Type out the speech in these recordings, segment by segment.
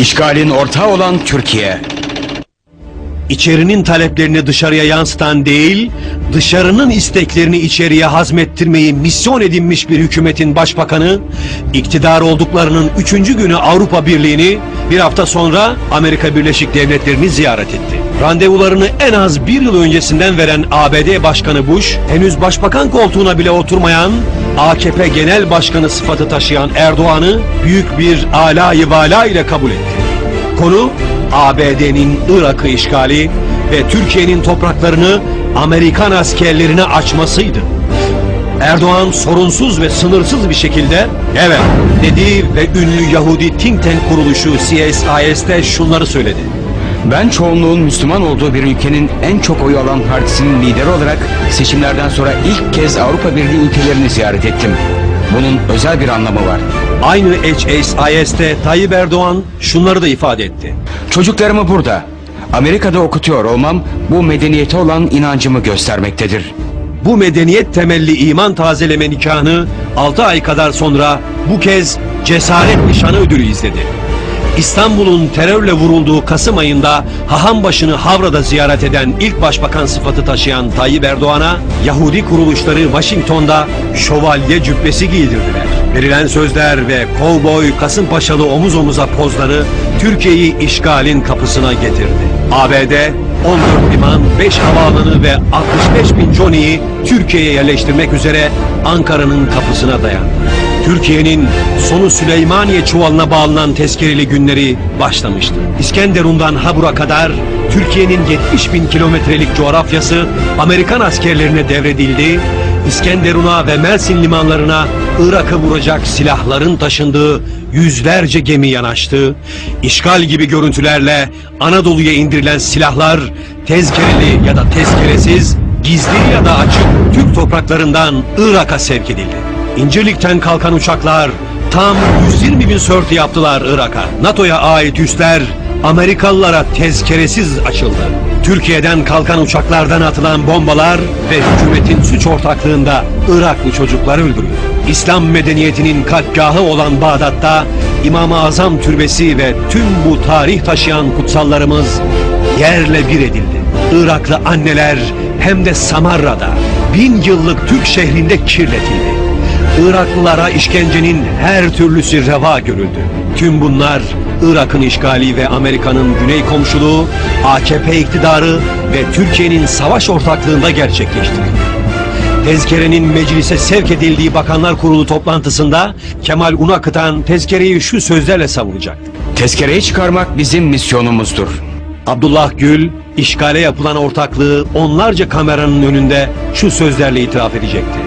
İşgalin ortağı olan Türkiye. İçerinin taleplerini dışarıya yansıtan değil, dışarının isteklerini içeriye hazmettirmeyi misyon edinmiş bir hükümetin başbakanı, iktidar olduklarının üçüncü günü Avrupa Birliği'ni, bir hafta sonra Amerika Birleşik Devletleri'ni ziyaret etti. Randevularını en az bir yıl öncesinden veren ABD Başkanı Bush, henüz başbakan koltuğuna bile oturmayan, AKP Genel Başkanı sıfatı taşıyan Erdoğan'ı büyük bir alayı vala ile kabul etti. Konu ABD'nin Irak'ı işgali ve Türkiye'nin topraklarını Amerikan askerlerine açmasıydı. Erdoğan sorunsuz ve sınırsız bir şekilde evet dedi ve ünlü Yahudi think tank kuruluşu CSIS'te şunları söyledi. Ben çoğunluğun Müslüman olduğu bir ülkenin en çok oy alan partisinin lideri olarak seçimlerden sonra ilk kez Avrupa Birliği ülkelerini ziyaret ettim. Bunun özel bir anlamı var. Aynı HSIS'te Tayyip Erdoğan şunları da ifade etti. Çocuklarımı burada, Amerika'da okutuyor olmam bu medeniyete olan inancımı göstermektedir. Bu medeniyet temelli iman tazeleme nikahını 6 ay kadar sonra bu kez cesaret nişanı ödülü izledi. İstanbul'un terörle vurulduğu Kasım ayında Hahambaşı'nı Havra'da ziyaret eden ilk başbakan sıfatı taşıyan Tayyip Erdoğan'a Yahudi kuruluşları Washington'da şövalye cübbesi giydirdiler. Verilen sözler ve kovboy Kasımpaşalı omuz omuza pozları Türkiye'yi işgalin kapısına getirdi. ABD 14 liman, 5 havaalanı ve 65 bin Johnny'yi Türkiye'ye yerleştirmek üzere Ankara'nın kapısına dayandı. Türkiye'nin sonu Süleymaniye çuvalına bağlanan tezkereli günleri başlamıştı. İskenderun'dan Habur'a kadar Türkiye'nin 70 bin kilometrelik coğrafyası Amerikan askerlerine devredildi. İskenderun'a ve Mersin limanlarına Irak'ı vuracak silahların taşındığı yüzlerce gemi yanaştı. İşgal gibi görüntülerle Anadolu'ya indirilen silahlar tezkereli ya da tezkeresiz, gizli ya da açık Türk topraklarından Irak'a sevk edildi. İncirlik'ten kalkan uçaklar tam 120 bin sörtü yaptılar Irak'a. NATO'ya ait üsler Amerikalılara tezkeresiz açıldı. Türkiye'den kalkan uçaklardan atılan bombalar ve hükümetin suç ortaklığında Iraklı çocuklar öldürüyor. İslam medeniyetinin kalpgahı olan Bağdat'ta İmam-ı Azam Türbesi ve tüm bu tarih taşıyan kutsallarımız yerle bir edildi. Iraklı anneler hem de Samarra'da bin yıllık Türk şehrinde kirletildi. Iraklılara işkencenin her türlüsü reva görüldü. Tüm bunlar Irak'ın işgali ve Amerika'nın güney komşuluğu, AKP iktidarı ve Türkiye'nin savaş ortaklığında gerçekleşti. Tezkerenin meclise sevk edildiği Bakanlar Kurulu toplantısında Kemal Unakıtan tezkereyi şu sözlerle savunacaktı. Tezkereyi çıkarmak bizim misyonumuzdur. Abdullah Gül, işgale yapılan ortaklığı onlarca kameranın önünde şu sözlerle itiraf edecekti.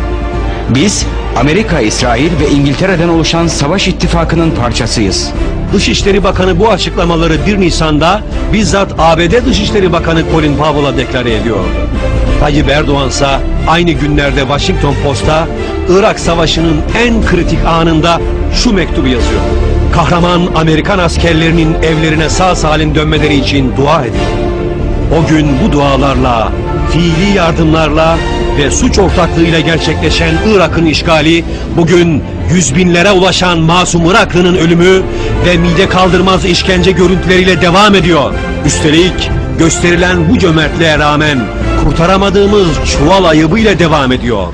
Biz Amerika, İsrail ve İngiltere'den oluşan savaş ittifakının parçasıyız. Dışişleri Bakanı bu açıklamaları 1 Nisan'da bizzat ABD Dışişleri Bakanı Colin Powell'a deklare ediyordu. Tayyip Erdoğan ise aynı günlerde Washington Post'a Irak Savaşı'nın en kritik anında şu mektubu yazıyor. Kahraman Amerikan askerlerinin evlerine sağ salim dönmeleri için dua edin. O gün bu dualarla, fiili yardımlarla ve suç ortaklığıyla gerçekleşen Irak'ın işgali, bugün yüz binlere ulaşan masum Iraklı'nın ölümü ve mide kaldırmaz işkence görüntüleriyle devam ediyor. Üstelik gösterilen bu cömertliğe rağmen kurtaramadığımız çuval ayıbıyla devam ediyor.